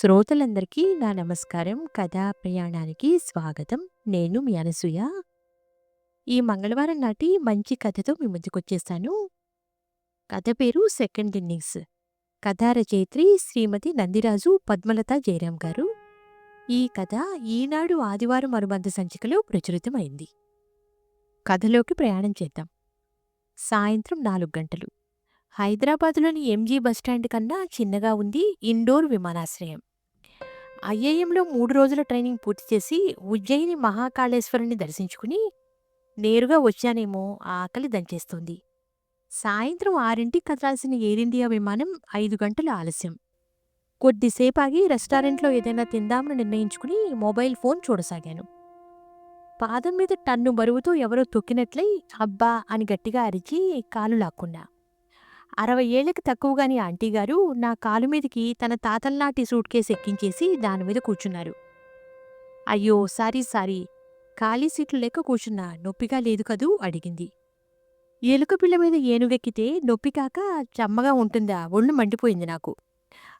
శ్రోతలందరికీ నా నమస్కారం. కథా ప్రయాణానికి స్వాగతం. నేను మీ అనసూయ. ఈ మంగళవారం నాటి మంచి కథతో మీ ముందుకొచ్చేస్తాను కథ పేరు సెకండ్ ఇన్నింగ్స్. కథా రచయిత్రి శ్రీమతి నందిరాజు పద్మలత జయరాం గారు. ఈ కథ ఈనాడు ఆదివారం అనుబంధ సంచికలో ప్రచురితమైంది. కథలోకి ప్రయాణం చేద్దాం. సాయంత్రం నాలుగు గంటలు. హైదరాబాద్‌లోని ఎంజీ బస్టాండ్ కన్నా చిన్నగా ఉంది ఇండోర్ విమానాశ్రయం. ఐఐఎంలో మూడు రోజుల ట్రైనింగ్ పూర్తి చేసి ఉజ్జయిని మహాకాళేశ్వరుని దర్శించుకుని నేరుగా వచ్చానేమో ఆకలి దంచేస్తోంది. సాయంత్రం ఆరింటికి కదలాల్సిన ఎయిర్ ఇండియా విమానం ఐదు గంటల ఆలస్యం. కొద్దిసేపాగి రెస్టారెంట్లో ఏదైనా తిందామని నిర్ణయించుకుని మొబైల్ ఫోన్ చూడసాగాను. పాదం మీద టన్ను బరువుతో ఎవరో తొక్కినట్లై అబ్బా అని గట్టిగా అరిచి కాలు లాక్కున్నా. అరవై ఏళ్ళకి తక్కువగాని ఆంటీ గారు నా కాలు మీదకి తన తాతల్నాటి సూట్ కేసు ఎక్కించేసి దానిమీద కూర్చున్నారు. అయ్యో సారీ సారీ ఖాళీ సీట్లు లెక్క కూర్చున్నా నొప్పిగా లేదు కదూ అడిగింది. ఎలుక పిల్ల మీద ఏనుగెక్కితే నొప్పి కాక చెమ్మగా ఉంటుందా ఒళ్ళు మండిపోయింది నాకు.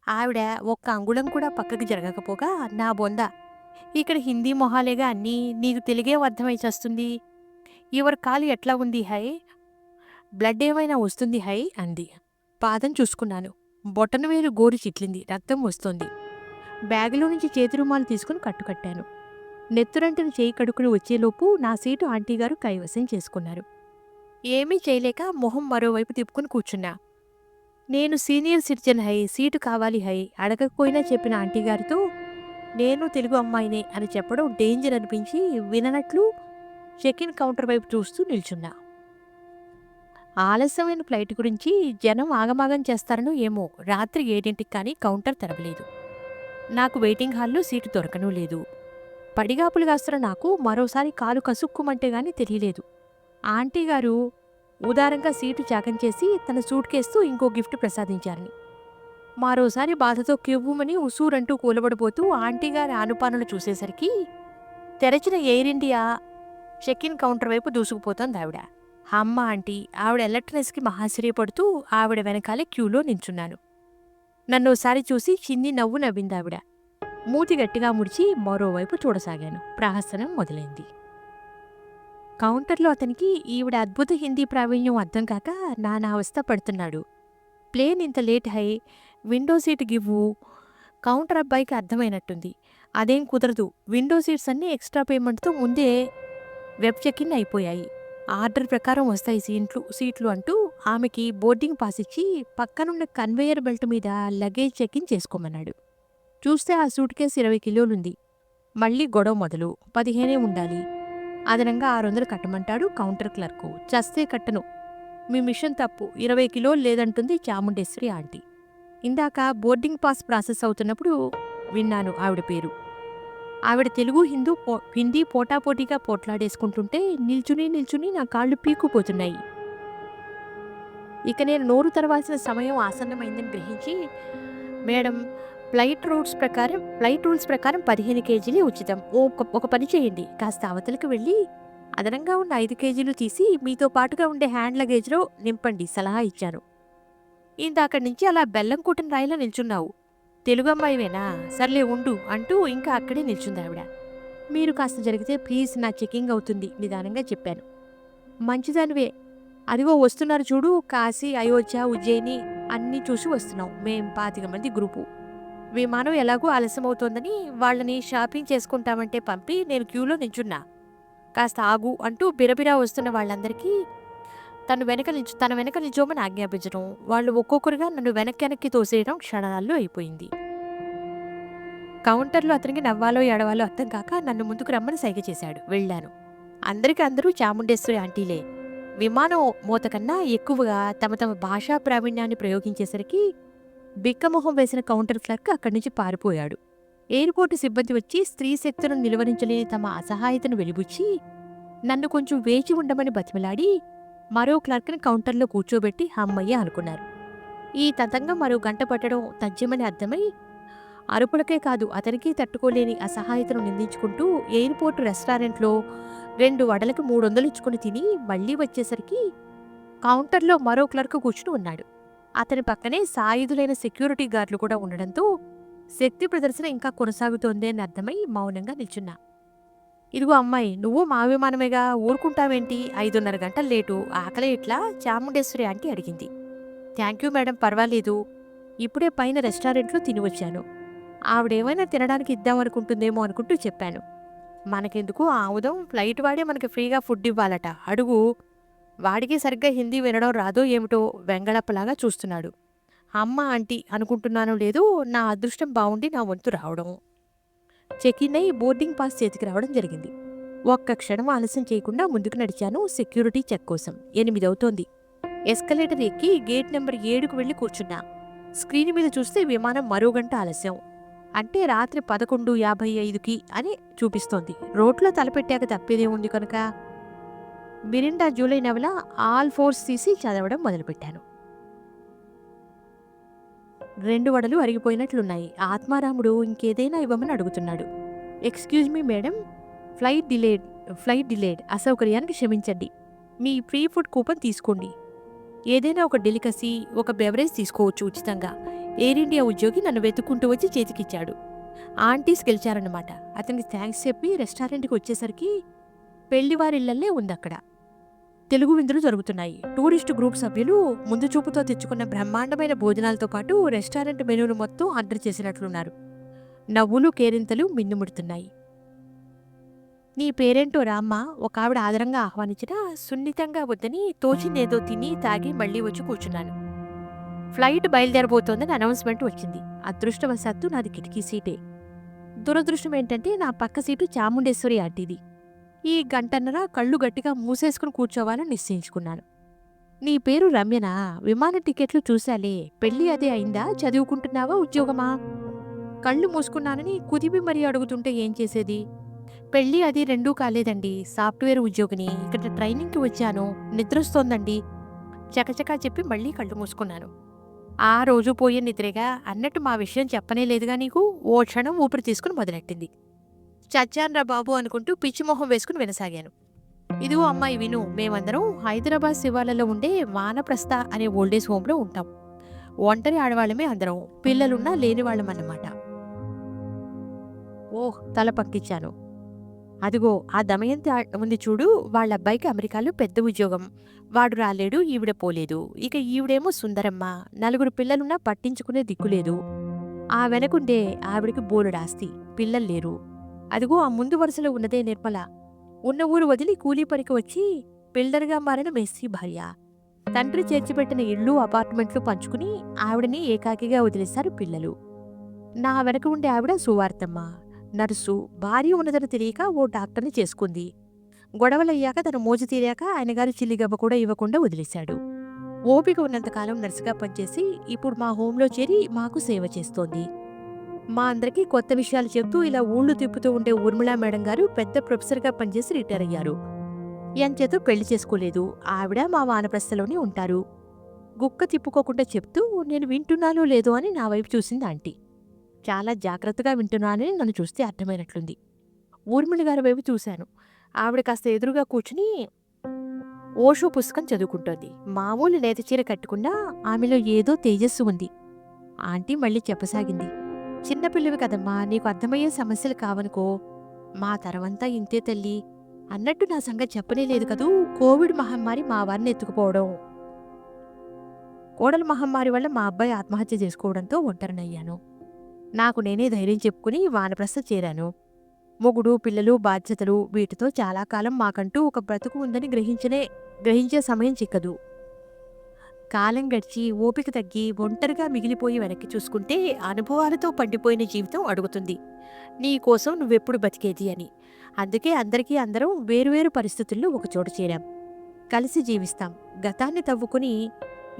ఆవిడ ఒక్క అంగుళం కూడా పక్కకి జరగకపోగా నా బొంద ఇక్కడ హిందీ మొహాలేగా అన్నీ నీకు తెలుగే అర్థమై చేస్తుంది ఎవరి కాలు ఎట్లా ఉంది హై బ్లడ్ ఏమైనా వస్తుంది హై అంది. పాదం చూసుకున్నాను. బొటనవేలు గోరు చిట్లింది రక్తం వస్తోంది. బ్యాగులో నుంచి చేతి రుమాలు తీసుకుని కట్టుకట్టాను. నెత్తురంటిన చేయి కడుక్కుని వచ్చేలోపు నా సీటు ఆంటీగారు కైవసం చేసుకున్నారు. ఏమీ చేయలేక మొహం మరోవైపు తిప్పుకుని కూర్చున్నా. నేను సీనియర్ సిటిజన్ హై సీటు కావాలి హై అడగకపోయినా చెప్పిన ఆంటీగారితో నేను తెలుగు అమ్మాయినే అని చెప్పడం డేంజర్ అనిపించి విననట్లు చెక్ ఇన్ కౌంటర్ వైపు చూస్తూ నిల్చున్నా. ఆలస్యమైన ఫ్లైట్ గురించి జనం ఆగమాగం చేస్తారనో ఏమో రాత్రి ఏడింటికి కానీ కౌంటర్ తెరవలేదు. నాకు వెయిటింగ్ హాల్లో సీటు దొరకనూ లేదు. పడిగాపులు కాస్తున్న నాకు మరోసారి కాలు కసుక్కుమంటే గాని తెలియలేదు. ఆంటీ గారు ఉదారంగా సీటు త్యాగం చేసి తన సూట్ కేస్తూ ఇంకో గిఫ్ట్ ప్రసాదించారని. మరోసారి బాధతో కివ్వుమని ఉసూరంటూ కూలబడిపోతూ ఆంటీగారి ఆనుపానులు చూసేసరికి తెరచిన Air India check in counter వైపు దూసుకుపోతోందావిడ. అమ్మ ఆంటీ ఆవిడ ఎలక్ట్రనిక్స్కి మహాశ్చర్యపడుతూ ఆవిడ వెనకాలే క్యూలో నించున్నాను. నన్ను ఒకసారి చూసి చిన్ని నవ్వు నవ్విందావిడ. మూతి గట్టిగా ముడిచి మరోవైపు చూడసాగాను. ప్రహసనం మొదలైంది. కౌంటర్లో అతనికి ఈవిడ అద్భుత హిందీ ప్రావీణ్యం అర్థం కాక నానా అవస్థ పడుతున్నాడు. ప్లేన్ ఇంత లేట్ హై విండో సీట్ గివ్వు కౌంటర్ అబ్బాయికి అర్థమైనట్టుంది. అదేం కుదరదు విండో సీట్స్ అన్నీ ఎక్స్ట్రా పేమెంట్తో ముందే వెబ్ చెక్ ఇన్ అయిపోయాయి. ఆర్డర్ ప్రకారం వస్తాయి సీట్లు సీట్లు అంటూ ఆమెకి బోర్డింగ్ పాస్ ఇచ్చి పక్కనున్న కన్వేయర్ బెల్ట్ మీద లగేజ్ చెక్ ఇన్ చేసుకోమన్నాడు. చూస్తే ఆ సూట్ కేస్ ఇరవై కిలోలుంది. మళ్ళీ గొడవ మొదలు పదిహేనే ఉండాలి. అదనంగా ఆరు వందలు కట్టమంటాడు కౌంటర్ క్లర్కు. చస్తే కట్టను. మీ మిషన్ తప్పు ఇరవై కిలోలు లేదంటుంది చాముండేశ్వరి ఆంటీ. ఇందాక బోర్డింగ్ పాస్ ప్రాసెస్ అవుతున్నప్పుడు విన్నాను ఆవిడ పేరు. ఆవిడ తెలుగు హిందూ పో హిందీ పోటాపోటీగా పోట్లాడేసుకుంటుంటే నిల్చుని నిల్చుని నా కాళ్ళు పీకుపోతున్నాయి ఇక నేను నోరు తెరవాల్సిన సమయం ఆసన్నమైందని గ్రహించి మేడం ఫ్లైట్ రూట్స్ ప్రకారం ఫ్లైట్ రూల్స్ ప్రకారం పదిహేను కేజీలే ఉచితం. ఒక ఒక పని చేయండి కాస్త అవతలకి వెళ్ళి అదనంగా ఉన్న ఐదు కేజీలు తీసి మీతో పాటుగా ఉండే హ్యాండ్ లగేజ్లో నింపండి సలహా ఇచ్చాను. అక్కడి నుంచి అలా బెల్లం కూటని రాయిలా నిల్చున్నావు. తెలుగు అమ్మాయివేనా సర్లే ఉండు అంటూ ఇంకా అక్కడే నిల్చుందావిడ. మీరు కాస్త జరిగితే ప్లీజ్ నా చెకింగ్ అవుతుంది నిదానంగా చెప్పాను. మంచిదానివే అదిగో వస్తున్నారు చూడు కాశీ అయోధ్య ఉజ్జయిని అన్నీ చూసి వస్తున్నాం మేం పాతిక మంది గ్రూపు. విమానం ఎలాగో ఆలస్యమవుతోందని వాళ్ళని షాపింగ్ చేసుకుంటామంటే పంపి నేను క్యూలో నించున్నా. కాస్త ఆగు అంటూ బిరబిరా వస్తున్న వాళ్ళందరికీ తను వెనక నిల్చు తన వెనక నిల్చోమని ఆజ్ఞాపించడం వాళ్ళు ఒక్కొక్కరుగా నన్ను వెనక్కెనక్కి తోసేయడం క్షణాల్లో అయిపోయింది. కౌంటర్లో అతనికి నవ్వాలో ఏడవాలో అర్థం కాక నన్ను ముందుకు రమ్మని సైగ చేశాడు. వెళ్ళాను. అందరికి అందరూ చాముండేశ్వరి ఆంటీలే. విమానం మోత కన్నా ఎక్కువగా తమ తమ భాషా ప్రావీణ్యాన్ని ప్రయోగించేసరికి బిక్కమొహం వేసిన కౌంటర్ క్లర్క్ అక్కడి నుంచి పారిపోయాడు. ఎయిర్పోర్టు సిబ్బంది వచ్చి స్త్రీ శక్తులను నిలువరించలేని తమ అసహాయతను వెలిబుచ్చి నన్ను కొంచెం వేచి ఉండమని బతిమలాడి మరో క్లర్క్ని కౌంటర్లో కూర్చోబెట్టి హమ్మయ్య అనుకున్నారు. ఈ తతంగం మరో గంట పట్టడం తథ్యమని అర్థమై అరుపులకే కాదు అతనికి తట్టుకోలేని అసహాయతను నిందించుకుంటూ ఎయిర్పోర్ట్ రెస్టారెంట్లో రెండు వడలకు మూడు వందలు ఇచ్చుకుని తిని మళ్ళీ వచ్చేసరికి కౌంటర్లో మరో క్లర్క్ కూర్చుని ఉన్నాడు. అతని పక్కనే సాయుధులైన సెక్యూరిటీ గార్డులు కూడా ఉండడంతో శక్తి ప్రదర్శన ఇంకా కొనసాగుతోంది అని అర్థమై మౌనంగా నిల్చున్నా ఇదిగో అమ్మాయి నువ్వు మా విమానమేగా ఊరుకుంటావేంటి? ఐదున్నర గంటలు లేటు. ఆకలి ఇట్లా చాముండేశ్వరి ఆంటీ అడిగింది. థ్యాంక్ యూ మేడం పర్వాలేదు. ఇప్పుడే పైన రెస్టారెంట్లో తిని వచ్చాను ఆవిడేమైనా తినడానికి ఇద్దామనుకుంటుందేమో అనుకుంటూ చెప్పాను. మనకెందుకు ఆముదం? ఫ్లైట్ వాడే మనకి ఫ్రీగా ఫుడ్ ఇవ్వాలట. అడుగు. వాడికి సరిగ్గా హిందీ వినడం రాదో ఏమిటో వెంగళప్పలాగా చూస్తున్నాడు. అమ్మ ఆంటీ అనుకుంటున్నానో లేదో నా అదృష్టం బాగుండి నా వంతు రావడం. చెక్-ఇన్ అయి బోర్డింగ్ పాస్ చేతికి రావడం జరిగింది. ఒక్క క్షణం ఆలస్యం చేయకుండా ముందుకు నడిచాను సెక్యూరిటీ చెక్ కోసం. ఎనిమిదవుతోంది ఎస్కలేటర్ ఎక్కి గేట్ నెంబర్ ఏడుకు వెళ్ళి కూర్చున్నా. స్క్రీన్ మీద చూస్తే విమానం మరో గంట ఆలస్యం. అంటే రాత్రి పదకొండు యాభై ఐదుకి అని చూపిస్తోంది. రోడ్లో తలపెట్టాక తప్పేదే ఉంది కనుక. మిరిండా జూలై నవల ఆల్ ఫోర్స్ తీసి చదవడం మొదలుపెట్టాను. రెండు వడలు అరిగిపోయినట్లున్నాయి. ఆత్మారాముడు ఇంకేదైనా ఇవ్వమని అడుగుతున్నాడు. Excuse me madam flight delayed flight delayed అసౌకర్యానికి క్షమించండి. మీ ఫ్రీ ఫుడ్ కూపన్ తీసుకోండి. ఏదైనా ఒక డెలికసీ ఒక బెవరేజ్ తీసుకోవచ్చు ఉచితంగా. ఎయిర్ ఇండియా ఉద్యోగి నన్ను వెతుక్కుంటూ వచ్చి చేతికిచ్చాడు. ఆంటీస్ గెలిచారన్నమాట. అతనికి థ్యాంక్స్ చెప్పి రెస్టారెంట్కి వచ్చేసరికి పెళ్ళివారిళ్ళల్లే ఉంది అక్కడ తెలుగు విందులు జరుగుతున్నాయి. టూరిస్ట్ గ్రూప్ సభ్యులు ముందు చూపుతో తెచ్చుకున్న బ్రహ్మాండమైన భోజనాలతో పాటు రెస్టారెంట్ మెనూను మొత్తం ఆర్డర్ చేసినట్లున్నారు. నవ్వులు కేరింతలు మిన్నుముడుతున్నాయి. నీ పేరేంటో రామ్మ? ఒక ఆవిడ ఆదరంగా ఆహ్వానించినా సున్నితంగా వద్దని తోచిందేదో తిని తాగి మళ్ళీ వచ్చి కూర్చున్నాను. ఫ్లైట్ బయలుదేరబోతోందని అనౌన్స్మెంట్ వచ్చింది. అదృష్టవశాత్తు నాది కిటికీ సీటే. దురదృష్టం ఏంటంటే నా పక్క సీటు చాముండేశ్వరి ఆంటీది ఈ గంటన్నర కళ్ళు గట్టిగా మూసేసుకుని కూర్చోవాలని నిశ్చయించుకున్నాను. నీ పేరు రమ్యనా? విమాన టికెట్లు చూశాలే. పెళ్ళి అదే అయిందా? చదువుకుంటున్నావా ఉద్యోగమా? కళ్ళు మూసుకున్నానని కుదిపి మరీ అడుగుతుంటే ఏం చేసేది? పెళ్ళి అది రెండూ కాలేదండి. సాఫ్ట్వేర్ ఉద్యోగిని. ఇక్కడ ట్రైనింగ్కి వచ్చాను. నిద్రొస్తోందండి. చకచకా చెప్పి మళ్ళీ కళ్ళు మూసుకున్నాను. ఆ రోజు పోయే నిద్రగా అన్నట్టు మా విషయం చెప్పనే లేదుగా నీకు? ఓ క్షణం ఊపిరి తీసుకుని మొదలెట్టింది. చచ్చాన్రా బాబు అనుకుంటూ పిచ్చిమొహం వేసుకుని వినసాగాను. ఇదిగో అమ్మాయి విను మేమందరం హైదరాబాద్ శివాలలో ఉండే వానప్రస్థ అనే ఓల్డేజ్ హోమ్లో ఉంటాం. ఒంటరి ఆడవాళ్ళమే అందరం పిల్లలున్నా లేని వాళ్ళమన్నమాట ఓహ్ తల పక్కిచ్చాను. అదిగో ఆ దమయంతి ఉంది చూడు వాళ్ళ అబ్బాయికి అమెరికాలో పెద్ద ఉద్యోగం. వాడు రాలేడు ఈవిడ పోలేదు. ఇక ఈవిడేమో సుందరమ్మ. నలుగురు పిల్లలున్నా పట్టించుకునే దిక్కులేదు ఆ వెనకుండే ఆవిడకి బోలుడాస్తి ఆస్తి. పిల్లలు లేరు. అదిగో ఆ ముందు వరుసలో ఉన్నదే నిర్మల. ఉన్న ఊరు వదిలి కూలీ పనికి వచ్చి బిల్డర్గా మారిన మెస్సీ భార్య. తండ్రి చేర్చిపెట్టిన ఇళ్ళు అపార్ట్మెంట్లు పంచుకుని ఆవిడని ఏకాకిగా వదిలేశారు పిల్లలు. నా వెనక ఉండే ఆవిడ సువార్తమ్మ. నర్సు భార్య ఉన్నదని తెలియక ఓ డాక్టర్ని చేసుకుంది. గొడవలయ్యాక తన మోజు తీరాక ఆయనగారు చిల్లిగబ్బ కూడా ఇవ్వకుండా వదిలేశాడు. ఓపిక ఉన్నంతకాలం నర్సుగా పనిచేసి ఇప్పుడు మా హోంలో చేరి మాకు సేవ చేస్తోంది. మా అందరికీ కొత్త విషయాలు చెప్తూ ఇలా ఊళ్ళు తిప్పుతూ ఉండే ఊర్మిళా మేడం గారు పెద్ద ప్రొఫెసర్గా పనిచేసి రిటైర్ అయ్యారు. ఎంచేతో పెళ్ళి చేసుకోలేదు. ఆవిడ మా వానప్రస్థలోనే ఉంటారు. గుక్క తిప్పుకోకుండా చెప్తూ నేను వింటున్నానో లేదో అని నా వైపు చూసింది ఆంటీ. చాలా జాగ్రత్తగా వింటున్నానని నన్ను చూస్తే అర్థమైనట్లుంది. ఊర్మిళ గారి వైపు చూశాను. ఆవిడ కాస్త ఎదురుగా కూర్చుని ఓషో పుస్తకం చదువుకుంటోంది. మామూలు లేత చీర కట్టకుండా ఆమెలో ఏదో తేజస్సు ఉంది. ఆంటీ మళ్ళీ చెప్పసాగింది. చిన్నపిల్లవి కదమ్మా నీకు అర్థమయ్యే సమస్యలు కావనుకో. మా తరవంతా ఇంతే తల్లి. అన్నట్టు నా సంగతి చెప్పనే లేదు కదూ కోవిడ్ మహమ్మారి మా వారిని ఎత్తుకుపోవడం. కోడల మహమ్మారి వల్ల మా అబ్బాయి ఆత్మహత్య చేసుకోవడంతో ఒంటరినయ్యాను. నాకు నేనే ధైర్యం చెప్పుకుని వానప్రస్థ చేరాను. మొగుడు పిల్లలు బాధ్యతలు వీటితో చాలా కాలం మాకంటూ ఒక బ్రతుకు ఉందని గ్రహించనే గ్రహించే సమయం చిక్కదు. కాలం గడిచి ఓపిక తగ్గి ఒంటరిగా మిగిలిపోయి వెనక్కి చూసుకుంటే అనుభవాలతో పండిపోయిన జీవితం అడుగుతుంది. నీ కోసం నువ్వెప్పుడు బతికేది అని. అందుకే అందరికీ అందరం వేరువేరు పరిస్థితుల్లో ఒకచోట చేరాం. కలిసి జీవిస్తాం. గతాన్ని తవ్వుకుని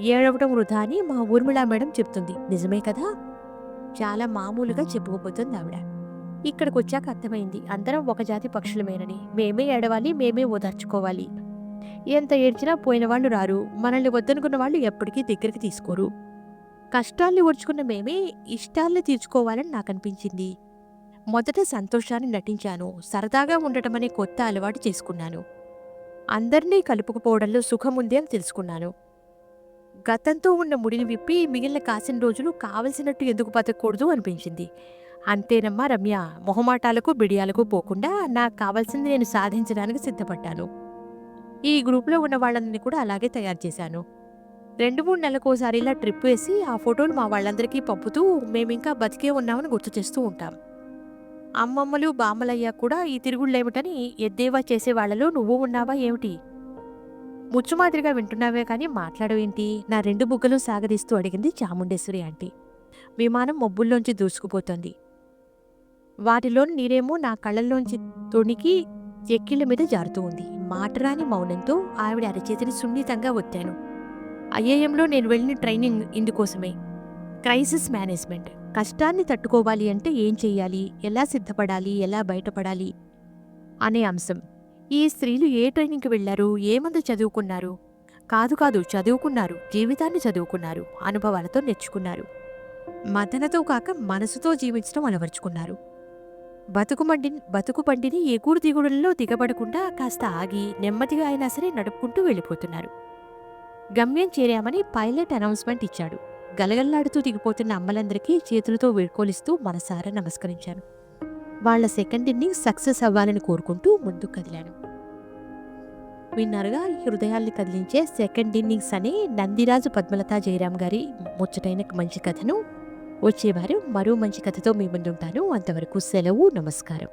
ఏడవటం వృధా అని మా ఊర్మిళా మేడం చెప్తుంది. నిజమే కదా? చాలా మామూలుగా చెప్పుకోపోతుంది ఆవిడ. ఇక్కడికి వచ్చాక అర్థమైంది. అందరం ఒక జాతి పక్షులమేనని. మేమే ఏడవాలి మేమే ఓదార్చుకోవాలి. ఎంత ఏడ్చినా పోయిన వాళ్ళు రారు. మనల్ని వద్దనుకున్న వాళ్ళు ఎప్పటికీ దగ్గరికి తీసుకోరు. కష్టాల్ని ఓర్చుకున్న మేమే ఇష్టాల్ని తీర్చుకోవాలని నాకు అనిపించింది మొదట సంతోషాన్ని నటించాను. సరదాగా ఉండటం అనే కొత్త అలవాటు చేసుకున్నాను. అందరినీ కలుపుకుపోవడంలో సుఖముంది అని తెలుసుకున్నాను. గతంతో ఉన్న ముడిని విప్పి మిగిలిన కాసిన రోజులు కావలసినట్టు ఎందుకు బతకూడదు అనిపించింది. అంతేనమ్మా రమ్య మొహమాటాలకు బిడియాలకు పోకుండా నాకు కావాల్సింది నేను సాధించడానికి సిద్ధపడ్డాను. ఈ గ్రూప్లో ఉన్న వాళ్ళందరినీ కూడా అలాగే తయారు చేశాను. రెండు మూడు నెలలకోసారి ఇలా ట్రిప్ వేసి ఆ ఫోటోలు మా వాళ్ళందరికీ పంపుతూ మేమింకా బతికే ఉన్నామని గుర్తు చేస్తూ ఉంటాం. అమ్మమ్మలు బామ్మలయ్య కూడా ఈ తిరుగుళ్ళేమిటని ఎద్దేవా చేసే వాళ్ళలో నువ్వు ఉన్నావా ఏమిటి? ముచ్చుమాదిరిగా వింటున్నావే కానీ మాట్లాడవేంటి నా రెండు బుగ్గలు సాగదీస్తూ అడిగింది చాముండేశ్వరి ఆంటీ. విమానం మబ్బుల్లోంచి దూసుకుపోతుంది. వాటిలోని నీరేమో నా కళ్ళల్లోంచి తొణికి ఎక్కిళ్ళ మీద జారుతూ ఉంది. మాటరాని మౌనంతో ఆవిడ అరచేతిని సున్నితంగా ఒత్తాను. ఐఏఎంలో నేను వెళ్ళిన ట్రైనింగ్ ఇందుకోసమే. Crisis management. కష్టాన్ని తట్టుకోవాలి అంటే ఏం చెయ్యాలి? ఎలా సిద్ధపడాలి? ఎలా బయటపడాలి? అనే అంశం. ఈ స్త్రీలు ఏ ట్రైనింగ్కి వెళ్ళారు ఏమందు చదువుకున్నారు? కాదు కాదు చదువుకున్నారు. జీవితాన్ని చదువుకున్నారు. అనుభవాలతో నేర్చుకున్నారు. మదనతో కాక మనసుతో జీవించడం అలవర్చుకున్నారు. బతుకుమండి బతుకుబండిని ఎగుడు దిగుడుల్లో దిగబడకుండా కాస్త ఆగి నెమ్మదిగా అయినా సరే నడుపుకుంటూ వెళ్ళిపోతున్నారు. గమ్యం చేరామని పైలట్ అనౌన్స్మెంట్ ఇచ్చాడు. గలగల్లాడుతూ దిగిపోతున్న అమ్మలందరికీ చేతులతో వీడ్కోలిస్తూ మనసారా నమస్కరించాను. వాళ్ళ సెకండ్ ఇన్నింగ్ సక్సెస్ అవ్వాలని కోరుకుంటూ ముందుకు కదిలాను. విన్నారుగా ఈ హృదయాల్ని కదిలించే సెకండ్ ఇన్నింగ్స్ అనే నందిరాజు పద్మలత జయరాం గారి ముచ్చటైన మంచి కథను వచ్చేవారు. మరో మంచి కథతో మీ ముందుంటాను. అంతవరకు సెలవు నమస్కారం.